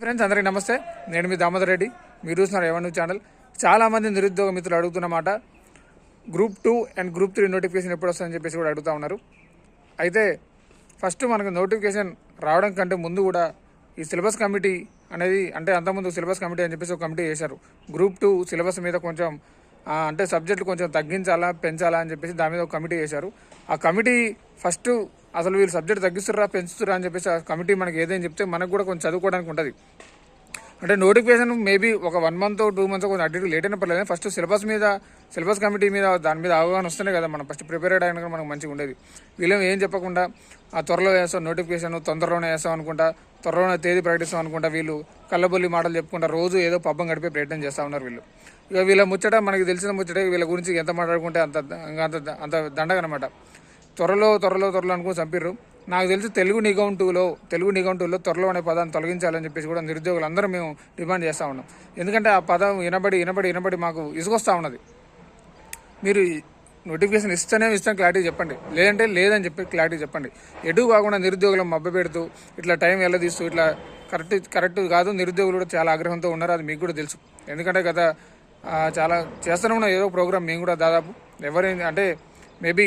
Friends అందరికీ నమస్తే. నేను మీ దామోదర్ రెడ్డి. మీరు చూస్తున్నారు ఎవరి ఛానల్. చాలామంది నిరుద్యోగ మిత్రులు అడుగుతున్నమాట group two and group three notification ఎప్పుడు వస్తుందని చెప్పేసి కూడా అడుగుతూ ఉన్నారు. అయితే ఫస్ట్ మనకు నోటిఫికేషన్ రావడం కంటే ముందు కూడా ఈ సిలబస్ కమిటీ అనేది అంటే అంతకుముందు సిలబస్ కమిటీ అని చెప్పేసి ఒక కమిటీ చేశారు. గ్రూప్ టూ సిలబస్ మీద కొంచెం అంటే సబ్జెక్టులు కొంచెం తగ్గించాలా పెంచాలా అని చెప్పేసి దాని మీద ఒక కమిటీ చేశారు ఆ కమిటీ ఫస్ట్ అసలు వీళ్ళు సబ్జెక్ట్ తగ్గిస్తుర్రా పెంచుతురా అని చెప్పేసి ఆ కమిటీ మనకి ఏదైనా చెప్తే మనకు కూడా కొంచెం చదువుకోవడానికి ఉంటుంది. అంటే నోటిఫికేషన్ మేబీ ఒక వన్ మంత్ టూ మంత్స్ కొంచెం అటు ఇటు లేట్ అయినా పర్లేదు. ఫస్ట్ సిలబస్ మీద సిలబస్ కమిటీ మీద దాని మీద అవగాహన వస్తేనే కదా మనం ఫస్ట్ ప్రిపేర్ అయ్యడానికి మనకు మంచిగా ఉండేది. వీళ్ళేం ఏం చెప్పకుండా ఆ త్వరలో వేస్తాం నోటిఫికేషన్ తొందరలోనే వేస్తాం అనుకుంటా త్వరలోనే తేదీ ప్రకటిస్తాం అనుకుంటా వీళ్ళు కళ్ళబొల్లి మాటలు చెప్పుకుంటా రోజు ఏదో పబ్బం గడిపే ప్రయత్నం చేస్తూ ఉన్నారు వీళ్ళు. ఇక వీళ్ళ ముచ్చట మనకి తెలిసిన ముచ్చట వీళ్ళ గురించి ఎంత మాట్లాడుకుంటే అంత అంత అంత దండగనమాట. త్వరలో త్వరలో త్వరలో అనుకుని చంపిర్రు. నాకు తెలిసి తెలుగు నిఘం టూలో తెలుగు నిఘం త్వరలో అనే పదాన్ని తొలగించాలని చెప్పేసి కూడా నిరుద్యోగులు అందరూ మేము డిమాండ్ చేస్తూ ఉన్నాం. ఎందుకంటే ఆ పదం వినబడి వినబడి వినబడి మాకు ఇసుకొస్తూ ఉన్నది. మీరు నోటిఫికేషన్ ఇస్తేనే ఇస్తాం క్లారిటీ చెప్పండి. లేదంటే లేదని చెప్పి క్లారిటీ చెప్పండి. ఎటు కాకుండా నిరుద్యోగులను మబ్బ పెడుతూ ఇట్లా టైం వెళ్ళదీస్తూ ఇట్లా కరెక్ట్ కరెక్ట్ కాదు నిరుద్యోగులు కూడా చాలా ఆగ్రహంతో ఉన్నారు అది మీకు కూడా తెలుసు. ఎందుకంటే గత చాలా చేస్తూనే ఉన్న ఏదో ప్రోగ్రామ్ మేము కూడా దాదాపు. ఎవరైంది అంటే మేబీ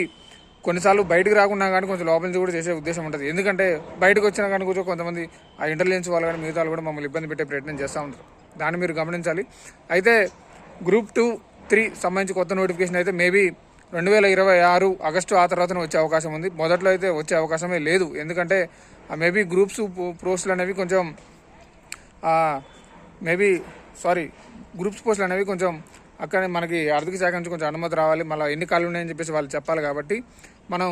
కొన్నిసార్లు బయటకు రాకుండా కానీ కొంచెం లోపల నుంచి కూడా చేసే ఉద్దేశం ఉంటుంది. ఎందుకంటే బయటకు వచ్చినా కానీ కొంచెం కొంతమంది ఆ ఇంటెలిజెన్స్ వాళ్ళు కానీ మిగతా వాళ్ళు కూడా మమ్మల్ని ఇబ్బంది పెట్టే ప్రయత్నం చేస్తూ ఉంటారు. దాన్ని మీరు గమనించాలి. అయితే గ్రూప్ టూ త్రీ సంబంధించి కొత్త నోటిఫికేషన్ అయితే మేబీ రెండు వేల ఇరవై ఆరు ఆగస్టు ఆ తర్వాతనే వచ్చే అవకాశం ఉంది. మొదట్లో అయితే వచ్చే అవకాశమే లేదు. ఎందుకంటే మేబీ గ్రూప్స్ పోస్టులు అనేవి కొంచెం మేబీ సారీ గ్రూప్స్ పోస్టులు అనేవి కొంచెం అక్కడ మనకి ఆర్థిక శాఖ నుంచి కొంచెం అనుమతి రావాలి. మళ్ళీ ఎన్ని కాళ్ళు ఉన్నాయని చెప్పేసి వాళ్ళు చెప్పాలి కాబట్టి మనం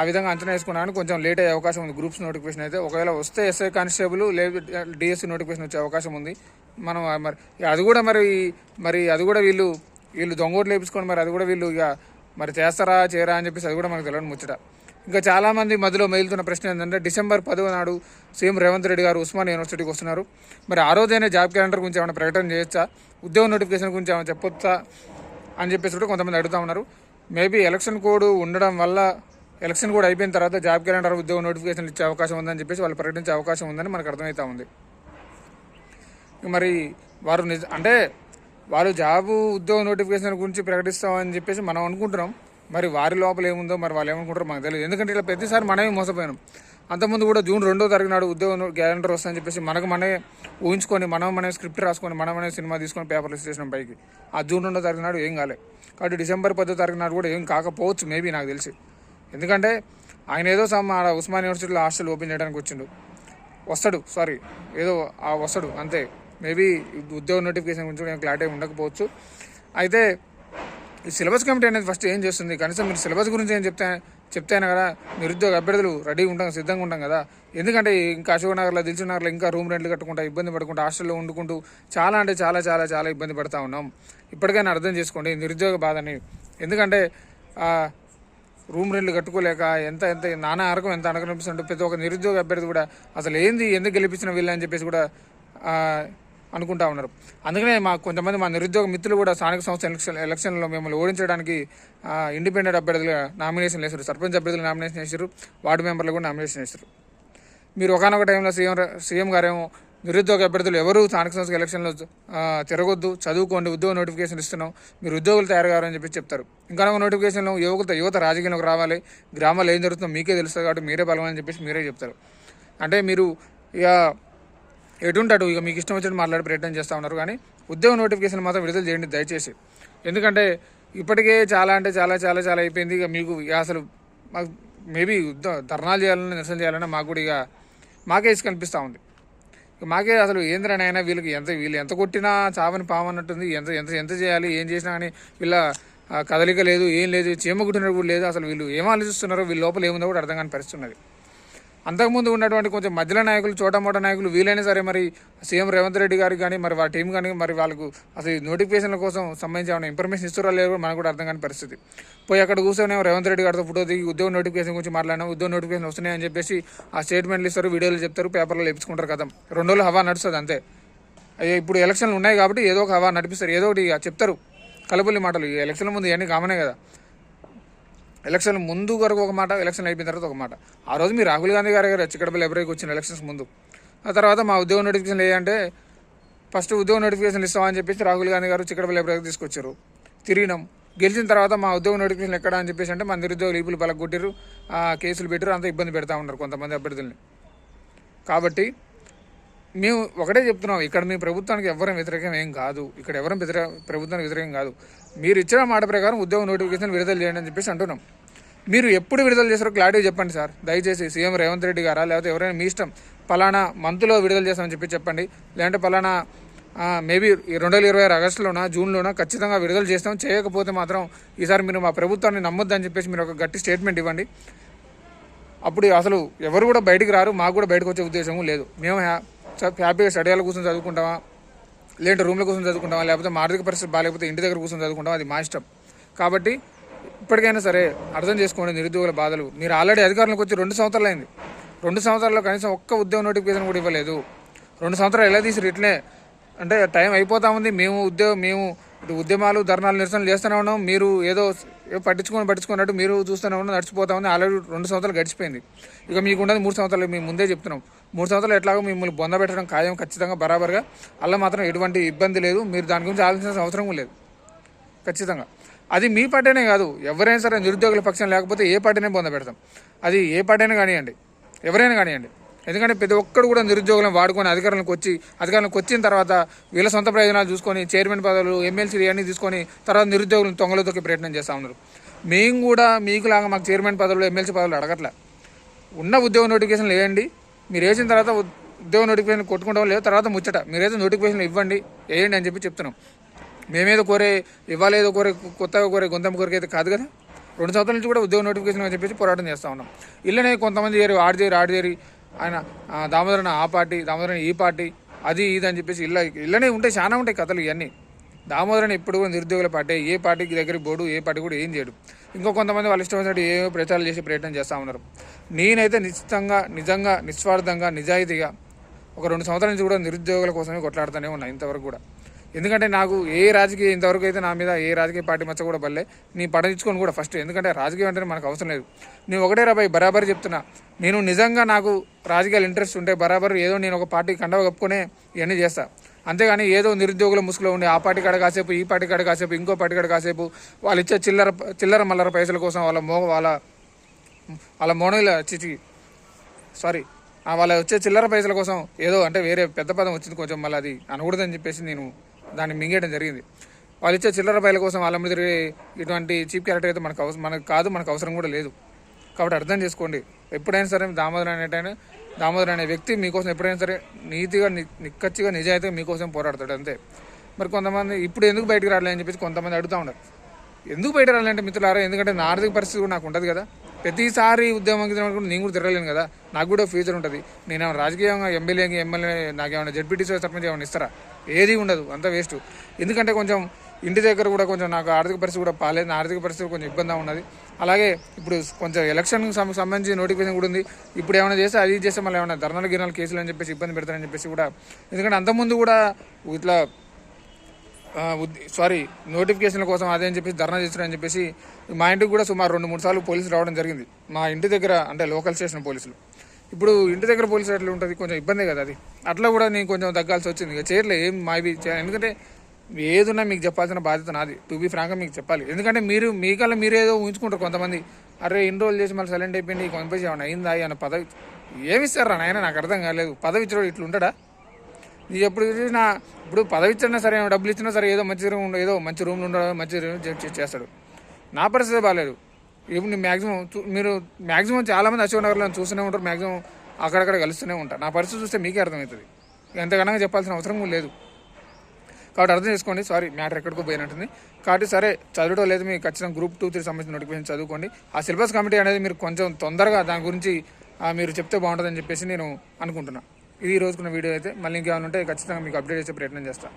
ఆ విధంగా అంచనా వేసుకున్నాను కొంచెం లేట్ అయ్యే అవకాశం ఉంది. గ్రూప్స్ నోటిఫికేషన్ అయితే ఒకవేళ వస్తే ఎస్ఐ కానిస్టేబుల్ లేదు డిఎస్సి నోటిఫికేషన్ వచ్చే అవకాశం ఉంది. మనం మరి ఇక అది కూడా మరి మరి అది కూడా వీళ్ళు వీళ్ళు దొంగోట్లు వేపించుకొని మరి అది కూడా వీళ్ళు ఇక మరి చేస్తారా చేయరా అని చెప్పేసి అది కూడా మనకు తెలియని ముచ్చట. ఇంకా చాలా మంది మధ్యలో మెయిల్తున్న ప్రశ్న ఏంటంటే డిసెంబర్ పదవ నాడు సీఎం రేవంత్ రెడ్డి గారు ఉస్మాన్ యూనివర్సిటీకి వస్తున్నారు. మరి ఆ రోజైనా జాబ్ క్యాలెండర్ గురించి ఏమైనా ప్రకటన చేయొచ్చా? ఉద్యోగ నోటిఫికేషన్ గురించి ఏమైనా చెప్పొచ్చా? అని చెప్పేసి కూడా కొంతమంది అడుగుతా ఉన్నారు. మేబీ ఎలక్షన్ కోడ్ ఉండడం వల్ల ఎలక్షన్ కోడ్ అయిపోయిన తర్వాత జాబ్ క్యాలెండర్ ఉద్యోగ నోటిఫికేషన్ ఇచ్చే అవకాశం ఉందని చెప్పేసి వాళ్ళు ప్రకటించే అవకాశం ఉందని మనకు అర్థమవుతా ఉంది. మరి వారు నిజ అంటే వారు జాబు ఉద్యోగ నోటిఫికేషన్ గురించి ప్రకటిస్తామని చెప్పేసి మనం అనుకుంటున్నాం. మరి వారి లోపల ఏముందో మరి వాళ్ళు ఏమనుకుంటారో మనకు తెలియదు. ఎందుకంటే ఇలా ప్రతిసారి మనమే మోసపోయినాం. అంతకుముందు కూడా జూన్ రెండో తారీఖు నాడు ఉద్యోగ క్యాలెండర్ వస్తుందని చెప్పేసి మనకు మనమే ఊహించుకొని మనం మన స్క్రిప్ట్ రాసుకొని మనం అనే సినిమా తీసుకొని పేపర్లు చేసిన పైకి. ఆ జూన్ రెండో తారీఖు నాడు ఏం కాలే. కాబట్టి డిసెంబర్ పదో తారీఖు నాడు కూడా ఏం కాకపోవచ్చు మేబీ నాకు తెలిసి. ఎందుకంటే ఆయన ఏదో సమ్ ఉస్మాన్ యూనివర్సిటీలో హాస్టల్ ఓపెన్ చేయడానికి వచ్చిండు. వస్తాడు సారీ ఏదో ఆ వస్తాడు అంతే. మేబీ ఉద్యోగ నోటిఫికేషన్ గురించి కూడా క్లారిటీ ఉండకపోవచ్చు. అయితే ఈ సిలబస్ కమిటీ అనేది ఫస్ట్ ఏం చేస్తుంది? కనీసం మీరు సిలబస్ గురించి ఏం చెప్తే చెప్తేనే కదా నిరుద్యోగ అభ్యర్థులు రెడీగా ఉంటాం సిద్ధంగా ఉంటాం కదా? ఎందుకంటే ఇంకా అశోక్ నగర్లో దిల్సు నగర్లో ఇంకా రూమ్ రెంట్లు కట్టుకుంటా ఇబ్బంది పడుకుంటా హాస్టల్లో వండుకుంటూ చాలా అంటే చాలా చాలా చాలా ఇబ్బంది పడతా ఉన్నాం. ఇప్పటికైనా అర్థం చేసుకోండి నిరుద్యోగ బాధని. ఎందుకంటే రూమ్ రెంట్లు కట్టుకోలేక ఎంత ఎంత నానా అరకం ఎంత అనకనిపిస్తుంటే ప్రతి ఒక్క నిరుద్యోగ అభ్యర్థి కూడా అసలు ఏంది ఎందుకు గెలిపించిన వీళ్ళని చెప్పేసి కూడా అనుకుంటా ఉన్నారు. అందుకనే మా కొంతమంది మా నిరుద్యోగ మిత్రులు కూడా స్థానిక సంస్థ ఎలక్షన్ ఎలక్షన్లో మిమ్మల్ని ఓడించడానికి ఇండిపెండెంట్ అభ్యర్థులుగా నామినేషన్ వేశారు. సర్పంచ్ అభ్యర్థులు నామినేషన్ వేశారు. వార్డు మెంబర్లు కూడా నామినేషన్ వేశారు. మీరు ఒకనొక టైంలో సీఎం సీఎం గారేమో నిరుద్యోగ అభ్యర్థులు ఎవరు స్థానిక సంస్థ ఎలక్షన్లో తిరగొద్దు చదువుకోండి ఉద్యోగ నోటిఫికేషన్ ఇస్తున్నాం మీరు ఉద్యోగులు తయారు కావాలని చెప్పి చెప్తారు. ఇంకా ఒక నోటిఫికేషన్లో యువత యువత రాజకీయంలోకి రావాలి గ్రామాల్లో ఏం జరుగుతుందో మీకే తెలుస్తుంది కాబట్టి మీరే బలమని చెప్పేసి మీరే చెప్తారు. అంటే మీరు ఇక ఎటుంటాడు? ఇక మీకు ఇష్టం వచ్చినట్టు మాట్లాడి ప్రయత్నం చేస్తూ ఉన్నారు. కానీ ఉద్యోగ నోటిఫికేషన్ మాత్రం విడుదల చేయండి దయచేసి. ఎందుకంటే ఇప్పటికే చాలా అంటే చాలా చాలా చాలా అయిపోయింది. ఇక మీకు ఇక అసలు మాకు మేబీ ధర్నాలు చేయాలన్నా నిరసన చేయాలన్నా మాకు కూడా ఇక మాకే ఇసుక కనిపిస్తూ ఉంది. ఇక మాకే అసలు ఏంద్రనైనా వీళ్ళకి ఎంత వీళ్ళు ఎంత కొట్టినా చావని పామన్నట్టుంది ఎంత ఎంత ఎంత చేయాలి ఏం చేసినా కానీ వీళ్ళ కదలిక లేదు ఏం లేదు చీమ కుట్టినట్టు కూడా లేదు. అసలు వీళ్ళు ఏం ఆలోచిస్తున్నారో వీళ్ళ లోపల ఏముందో కూడా అర్థం కాని పరిస్థితున్నది అంతకుముందు ఉన్నటువంటి కొంచెం మధ్యలో నాయకులు చోటమోట నాయకులు వీలైనా సరే మరి సీఎం రేవంత్ రెడ్డి గారికి కానీ మరి వాళ్ళ టీం కానీ మరి వాళ్ళకు అసలు నోటిఫికేషన్ల కోసం సంబంధించి ఏమైనా ఇన్ఫర్మేషన్ ఇస్తారో లేదో మనకు కూడా అర్థం కాని పరిస్థితి. పోయి అక్కడ కూర్చొని రేవంత్ రెడ్డి గారితో ఫోటో దిగి ఉద్యోగ నోటిఫికేషన్ గురించి మాట్లాడినా. ఉద్యోగ నోటిఫికేషన్ వస్తున్నాయని చెప్పేసి ఆ స్టేట్మెంట్లు ఇస్తారు వీడియోలు చెప్తారు పేపర్లో లేపించుకుంటారు కదా రెండు రోజులు హవా నడుస్తుంది అంతే. అయ్యో ఇప్పుడు ఎలక్షన్లు ఉన్నాయి కాబట్టి ఏదో ఒక హవా నడిపిస్తారు ఏదో ఒకటి చెప్తారు. కలబుల్లి మాటలు ఈ ఎలక్షన్ల ముందు ఇవన్నీ కామనే కదా. ఎలక్షన్ ముందు వరకు ఒక మాట ఎలక్షన్ అయిపోయిన తర్వాత ఒక మాట. ఆ రోజు మీ రాహుల్ గాంధీ గారి గారు చిక్కడపల్లి లైబ్రరీకి వచ్చిన ఎలక్షన్స్ ముందు. ఆ తర్వాత మా ఉద్యోగ నోటిఫికేషన్ ఏంటంటే ఫస్ట్ ఉద్యోగ నోటిఫికేషన్ ఇస్తామని చెప్పేసి రాహుల్ గాంధీ గారు చిక్కడపల్లి లైబ్రరీకి తీసుకొచ్చారు. తిరిగినాం. గెలిచిన తర్వాత మా ఉద్యోగ నోటిఫికేషన్ ఎక్కడ అని చెప్పేసి అంటే మన నిరుద్యోగులు ఈపులు పలగొట్టారు ఆ కేసులు పెట్టారు అంత ఇబ్బంది పెడతా ఉన్నారు కొంతమంది అభ్యర్థుల్ని. కాబట్టి మేము ఒకటే చెప్తున్నాం ఇక్కడ మీ ప్రభుత్వానికి ఎవరం వ్యతిరేకం ఏం కాదు. ఇక్కడ ఎవరం వ్యతిరేక ప్రభుత్వానికి వ్యతిరేకం కాదు. మీరు ఇచ్చిన మాట ప్రకారం ఉద్యోగ నోటిఫికేషన్ విడుదల చేయండి అని చెప్పేసి అంటున్నాం. మీరు ఎప్పుడు విడుదల చేస్తారో క్లారిటీ చెప్పండి సార్. దయచేసి సీఎం రేవంత్ రెడ్డి గారా లేకపోతే ఎవరైనా మీ ఇష్టం పలానా మంత్లో విడుదల చేస్తామని చెప్పి చెప్పండి. లేదంటే పలానా మేబీ రెండు వేల ఇరవై ఆరు ఆగస్టులోనా జూన్లోనా ఖచ్చితంగా విడుదల చేస్తాం. చేయకపోతే మాత్రం ఈసారి మీరు మా ప్రభుత్వాన్ని నమ్మొద్దని చెప్పేసి మీరు ఒక గట్టి స్టేట్మెంట్ ఇవ్వండి. అప్పుడు అసలు ఎవరు కూడా బయటికి రారు మాకు కూడా బయటకు వచ్చే ఉద్దేశం లేదు. మేము హ్యా- చ- కూర్చొని చదువుకుంటామా లేదంటే రూమ్లో కూర్చొని చదువుకుంటామా లేకపోతే మా ఆర్థిక పరిస్థితి బాగాలేకపోతే ఇంటి దగ్గర కూర్చొని చదువుకుంటాం అది మా ఇష్టం. కాబట్టి ఇప్పటికైనా సరే అర్థం చేసుకోండి నిరుద్యోగుల బాధలు. మీరు ఆల్రెడీ అధికారంలోకి వచ్చి రెండు సంవత్సరాలు అయింది. రెండు సంవత్సరాల్లో కనీసం ఒక్క ఉద్యోగ నోటిఫికేషన్ కూడా ఇవ్వలేదు. రెండు సంవత్సరాలు ఎలా తీసి ఇట్లే అంటే టైం అయిపోతా ఉంది. మేము ఉద్యోగం మేము ఇటు ఉద్యమాలు ధర్నాలు నిరసనలు చేస్తూనే ఉన్నాం. మీరు ఏదో ఏదో పట్టించుకొని పట్టించుకున్నట్టు మీరు చూస్తూనే ఉన్నాం. నడిచిపోతా ఉంది. ఆల్రెడీ రెండు సంవత్సరాలు గడిచిపోయింది. ఇక మీకు ఉండదు. మూడు సంవత్సరాలు మేము ముందే చెప్తున్నాం. మూడు సంవత్సరాలు ఎట్లాగో మిమ్మల్ని బొంద పెట్టడం ఖాయం ఖచ్చితంగా బరాబర్గా. అలా మాత్రం ఎటువంటి ఇబ్బంది లేదు. మీరు దాని గురించి ఆలోచించాల్సిన అవసరం లేదు. ఖచ్చితంగా. అది మీ పార్టీనే కాదు. ఎవరైనా సరే నిరుద్యోగుల పక్షం లేకపోతే ఏ పార్టీనే బొంద పెడతాం. అది ఏ పార్టీనే కానివ్వండి ఎవరైనా కానివ్వండి. ఎందుకంటే ప్రతి ఒక్కడు కూడా నిరుద్యోగులను వాడుకొని అధికారంలోకి వచ్చి అధికారంలోకి వచ్చిన తర్వాత వీళ్ళ సొంత ప్రయోజనాలు చూసుకొని చైర్మన్ పదవులు ఎమ్మెల్సీలు ఇవన్నీ తీసుకొని తర్వాత నిరుద్యోగులను తొంగలో తొక్కి ప్రయత్నం చేస్తూ ఉన్నారు. మేము కూడా మీకులాగా మాకు చైర్మన్ పదవులు ఎమ్మెల్సీ పదవులు అడగట్లే. ఉన్న ఉద్యోగ నోటిఫికేషన్లు వేయండి. మీరు వేసిన తర్వాత ఉద్యోగ నోటిఫికేషన్ కొట్టుకుంటాం లేదు తర్వాత ముచ్చట. మీరైతే నోటిఫికేషన్ ఇవ్వండి వేయండి అని చెప్పి చెప్తున్నాం. మేమేదో కోరే ఇవ్వాలేదో కోరే కొత్తగా కోరే గొంతం కోరిక అయితే కాదు కదా? రెండు సంవత్సరాల నుంచి కూడా ఉద్యోగ నోటిఫికేషన్ అని చెప్పేసి పోరాటం చేస్తూ ఉన్నాం. ఇళ్ళనే కొంతమంది చేరి ఆడు చేరి చేరి ఆయన దామోదరణ ఆ పార్టీ దామోదరణ ఈ పార్టీ అది ఇది అని చెప్పేసి ఇళ్ళ ఇళ్ళనే ఉంటాయి చాలా ఉంటాయి కథలు ఇవన్నీ. దామోదరని ఎప్పుడు కూడా నిరుద్యోగుల పార్టీ ఏ పార్టీకి దగ్గరికి పోడు ఏ పార్టీ కూడా ఏం చేయడు. ఇంకో కొంతమంది వాళ్ళు ఇష్టం వచ్చినట్టు ప్రచారాలు చేసే ప్రయత్నం చేస్తూ ఉన్నారు. నేనైతే నిశ్చితంగా నిజంగా నిస్వార్థంగా నిజాయితీగా ఒక రెండు సంవత్సరాల నుంచి కూడా నిరుద్యోగుల కోసమే కొట్లాడుతూనే ఉన్నా ఇంతవరకు కూడా. ఎందుకంటే నాకు ఏ రాజకీయ ఇంతవరకు అయితే నా మీద ఏ రాజకీయ పార్టీ మచ్చ కూడా బల్లే నీ పడించుకొని కూడా ఫస్ట్ ఎందుకంటే రాజకీయం అంటే మనకు అవసరం లేదు. నేను ఒకటే రాబాయి బరాబర్ చెప్తున్నా. నేను నిజంగా నాకు రాజకీయాలు ఇంట్రెస్ట్ ఉంటే బరాబర్ ఏదో నేను ఒక పార్టీ కండవ కప్పుకునే ఇవన్నీ చేస్తాను అంతేగాని ఏదో నిరుద్యోగుల ముసుగులో ఉండి ఆ పార్టీ కాడ కాసేపు ఈ పార్టీ కాడ కాసేపు ఇంకో పార్టీ కాడ కాసేపు వాళ్ళు ఇచ్చే చిల్లర చిల్లర మల్లర పైసల కోసం వాళ్ళ మో వాళ్ళ వాళ్ళ మోనీల చిచి సారీ ఆ వాళ్ళ వచ్చే చిల్లర పైసల కోసం ఏదో అంటే వేరే పెద్ద పదం వచ్చింది కొంచెం మళ్ళీ అది అనకూడదని చెప్పేసి నేను దాన్ని మింగేయడం జరిగింది. వాళ్ళు ఇచ్చే చిల్లర పైల కోసం వాళ్ళ మీద తిరిగే ఇటువంటి చీప్ క్యారెక్టర్ అయితే మనకు అవసరం మనకు కాదు మనకు అవసరం కూడా లేదు. కాబట్టి అర్థం చేసుకోండి. ఎప్పుడైనా సరే దామోదర్ అనేటైనా దామోదర్ అనే వ్యక్తి మీకోసం ఎప్పుడైనా సరే నీతిగా నిక్కచ్చిగా నిజాయితీగా మీకోసం పోరాడతాడు అంతే. మరి కొంతమంది ఇప్పుడు ఎందుకు బయటకు రాలే అని చెప్పేసి కొంతమంది అడుగుతూ ఉంటారు ఎందుకు బయట రాలంటే మిత్రులారా ఎందుకంటే నా ఆర్థిక పరిస్థితి కూడా నాకు ఉంటుంది కదా. ప్రతిసారి ఉద్యమం కూడా నేను కూడా తిరగలేను కదా. నాకు కూడా ఫ్యూచర్ ఉంటుంది. నేను ఏమైనా రాజకీయంగా ఎమ్మెల్యేకి ఎమ్మెల్యే నాకు ఏమైనా జడ్పీటీసీ సర్పంచ్ ఏమైనా ఇస్తారా? ఏది ఉండదు. అంత వేస్ట్. ఎందుకంటే కొంచెం ఇంటి దగ్గర కూడా కొంచెం నాకు ఆర్థిక పరిస్థితి కూడా పాలేదు నా ఆర్థిక పరిస్థితి కొంచెం ఇబ్బందిగా ఉన్నది. అలాగే ఇప్పుడు కొంచెం ఎలక్షన్ సంబంధించి నోటిఫికేషన్ కూడా ఉంది. ఇప్పుడు ఏమైనా చేస్తే అది చేస్తే మళ్ళీ ఏమైనా ధర్నాలు గిరణాలు కేసులు అని చెప్పేసి ఇబ్బంది పెడతారని చెప్పేసి కూడా ఎందుకంటే అంతకుముందు కూడా ఇట్లా సారీ నోటిఫికేషన్ల కోసం అదే అని చెప్పేసి ధర్నా చేస్తారని చెప్పేసి మా ఇంటికి కూడా సుమారు రెండు మూడు సార్లు పోలీసులు రావడం జరిగింది. మా ఇంటి దగ్గర అంటే లోకల్ స్టేషన్ పోలీసులు. ఇప్పుడు ఇంటి దగ్గర పోలీసులు ఎట్లా ఉంటుంది? కొంచెం ఇబ్బందే కదా అది. అట్లా కూడా నేను కొంచెం తగ్గాల్సి వచ్చింది. ఇక చేయట్లే ఏం మావి ఎందుకంటే ఏదున్నా మీకు చెప్పాల్సిన బాధ్యత నాది. టు బీ ఫ్రాంక్గా మీకు చెప్పాలి. ఎందుకంటే మీరు మీకల్లా మీరేదో ఊహించుకుంటారు కొంతమంది. అరే ఎన్ని రోజులు చేసి మళ్ళీ సైలెంట్ అయిపోయింది కొంపేసి ఏమైనా అయిందా అన్న పదవి ఏమిస్తారా నాయన? నాకు అర్థం కాలేదు. పదవి ఇచ్చిన ఇట్లా ఉంటాడా? నీ ఎప్పుడు చూసినా ఇప్పుడు పదవి ఇచ్చినా సరే డబ్బులు ఇచ్చినా సరే ఏదో మంచి రూమ్ ఉండ- ఏదో మంచి రూమ్లో ఉండడం మంచి రూమ్ చేస్తాడు. నా పరిస్థితి బాగాలేదు ఇప్పుడు నేను మ్యాక్సిమం మీరు మ్యాక్సిమం చాలామంది అశోక్ నగర్లో చూస్తూనే ఉంటారు మ్యాక్సిమం అక్కడక్కడ కలుస్తూనే ఉంటారు. నా పరిస్థితి చూస్తే మీకే అర్థమవుతుంది. ఎంతగానో చెప్పాల్సిన అవసరం లేదు. కాబట్టి అర్థం చేసుకోండి. సారీ మ్యాటర్ ఎక్కడికో పోయినట్టుంది. కాబట్టి సరే చదవడం లేదు మీకు ఖచ్చితంగా గ్రూప్ టూ త్రీ సంబంధించిన నోటిఫికేషన్ చదువుకోండి. ఆ సిలబస్ కమిటీ అనేది మీరు కొంచెం తొందరగా దాని గురించి మీరు చెప్తే బాగుంటుందని చెప్పేసి నేను అనుకుంటున్నాను ఇది ఈ రోజుకున్న వీడియో అయితే. మళ్ళీ ఇంకేమైనా ఉంటే ఖచ్చితంగా మీకు అప్డేట్ చేసే ప్రయత్నం చేస్తాను